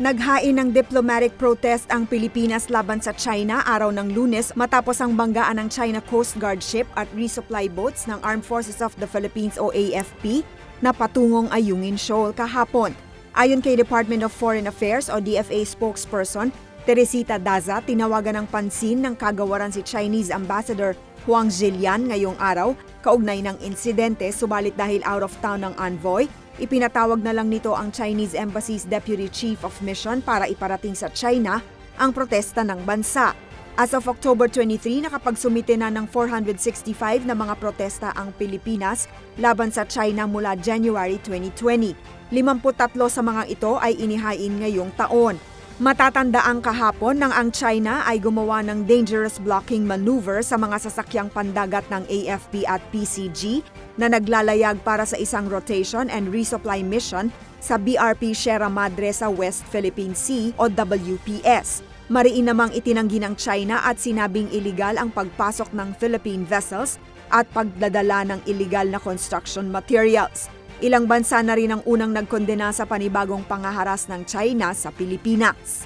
Naghain ng diplomatic protest ang Pilipinas laban sa China araw ng lunes matapos ang banggaan ng China Coast Guard ship at resupply boats ng Armed Forces of the Philippines o AFP na patungong Ayungin Shoal kahapon. Ayon kay Department of Foreign Affairs o DFA spokesperson, Teresita Daza, tinawagan ng pansin ng kagawaran si Chinese Ambassador Huang Zhilian ngayong araw kaugnay ng insidente subalit dahil out of town ng envoy, ipinatawag na lang nito ang Chinese Embassy's Deputy Chief of Mission para iparating sa China ang protesta ng bansa. As of October 23, nakapagsumite na ng 465 na mga protesta ang Pilipinas laban sa China mula January 2020. 53 sa mga ito ay inihain ngayong taon. Matatanda ang kahapon nang ang China ay gumawa ng dangerous blocking maneuver sa mga sasakyang pandagat ng AFP at PCG na naglalayag para sa isang rotation and resupply mission sa BRP Sierra Madre sa West Philippine Sea o WPS. Mariin namang itinanggi ng China at sinabing iligal ang pagpasok ng Philippine vessels at pagdadala ng illegal na construction materials. Ilang bansa na rin ang unang nagkondena sa panibagong pangaharas ng China sa Pilipinas.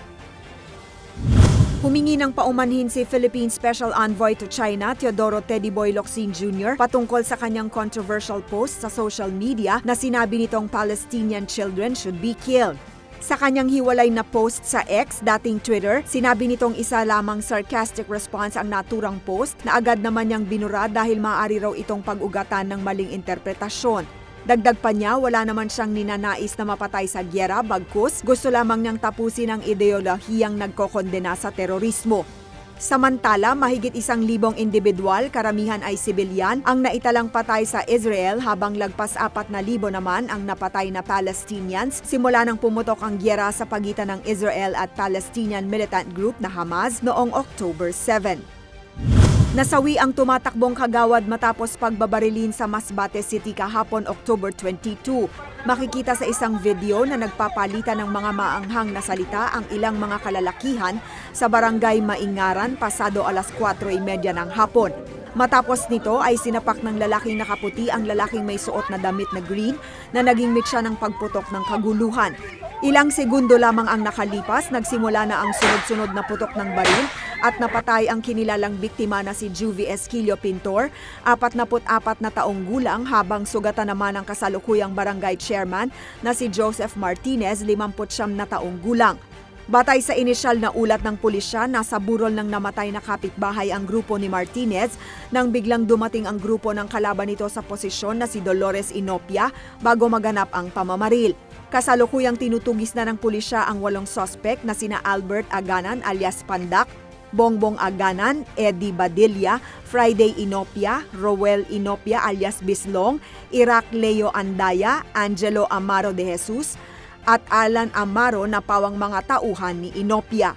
Humingi ng paumanhin si Philippine Special Envoy to China, Teodoro Teddy Boy Locsin Jr. patungkol sa kanyang controversial post sa social media na sinabi nitong Palestinian children should be killed. Sa kanyang hiwalay na post sa X, dating Twitter, sinabi nitong isa lamang sarcastic response ang naturang post na agad naman niyang binura dahil maaari raw itong pag-ugatan ng maling interpretasyon. Dagdag pa niya, wala naman siyang ninanais na mapatay sa gyera, bagkus gusto lamang niyang tapusin ang ideolohiyang nagkokondena sa terorismo. Samantala, mahigit isang libong individual, karamihan ay sibilyan, ang naitalang patay sa Israel habang lagpas apat na libo naman ang napatay na Palestinians simula nang pumutok ang gyera sa pagitan ng Israel at Palestinian militant group na Hamas noong October 7. Nasawi ang tumatakbong kagawad matapos pagbabarilin sa Masbate City kahapon October 22. Makikita sa isang video na nagpapalitan ng mga maanghang na salita ang ilang mga kalalakihan sa barangay Maingaran pasado alas 4.30 ng hapon. Matapos nito ay sinapak ng lalaking nakaputi ang lalaking may suot na damit na green na naging mitsa ng pagputok ng kaguluhan. Ilang segundo lamang ang nakalipas, nagsimula na ang sunod-sunod na putok ng baril at napatay ang kinilalang biktima na si Juvie Esquilio Pintor, 44 na taong gulang habang sugatan naman ang kasalukuyang barangay chairman na si Joseph Martinez, 59 na taong gulang. Batay sa inisyal na ulat ng pulisya, nasa burol ng namatay na kapitbahay ang grupo ni Martinez nang biglang dumating ang grupo ng kalaban nito sa posisyon na si Dolores Inopia bago maganap ang pamamaril. Kasalukuyang tinutugis na ng pulisya ang walong sospek na sina Albert Aganan alias Pandak, Bongbong Aganan, Eddie Badilla, Friday Inopia, Roel Inopia alias Bislong, Iraq Leo Andaya, Angelo Amaro de Jesus, at Alan Amaro na pawang mga tauhan ni Inopia.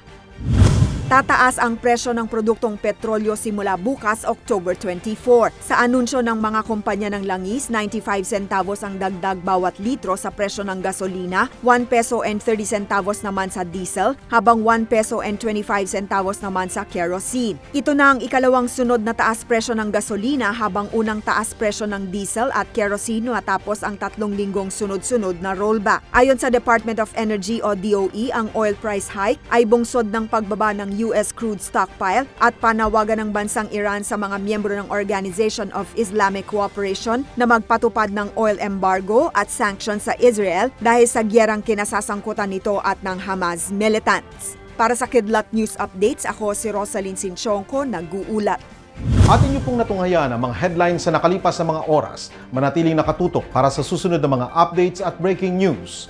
Tataas ang presyo ng produktong petrolyo simula bukas, October 24. Sa anunsyo ng mga kumpanya ng langis, 95 centavos ang dagdag bawat litro sa presyo ng gasolina, 1 peso and 30 centavos naman sa diesel, habang 1 peso and 25 centavos naman sa kerosene. Ito na ang ikalawang sunod na taas presyo ng gasolina habang unang taas presyo ng diesel at kerosene matapos ang tatlong linggong sunod-sunod na rollback. Ayon sa Department of Energy o DOE, ang oil price hike ay bungsod ng pagbaba ng US crude stockpile at panawagan ng bansang Iran sa mga miyembro ng Organization of Islamic Cooperation na magpatupad ng oil embargo at sanctions sa Israel dahil sa gyerang kinasasangkutan nito at ng Hamas militants. Para sa Kidlat News Updates, ako si Rosalyn Sinchonko, nag-uulat. atin niyo pong natunghayan ang mga headlines sa nakalipas na mga oras. Manatiling nakatutok para sa susunod na mga updates at breaking news.